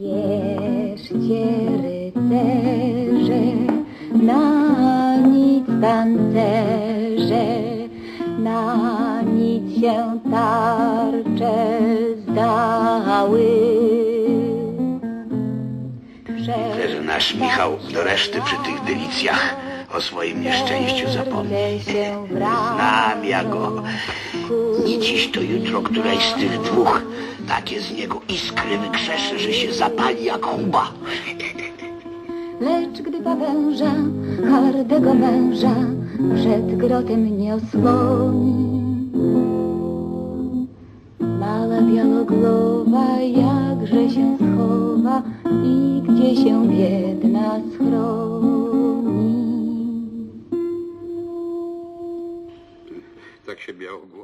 Bierzcie rycerze na nic tancerze, na nic się tarcze zdały. Rycerz nasz Michał do reszty przy tych delicjach o swoim nieszczęściu zapomni. Znam ja go. Nie dziś to jutro któraś z tych dwóch takie z niego iskry wykrzesze, że się zapali jak chuba. Lecz gdy pawęża, hardego męża, przed grotem nie osłoni. Mała białogłowa, jakże się schowa i gdzie się biedna Tak się miało głowie.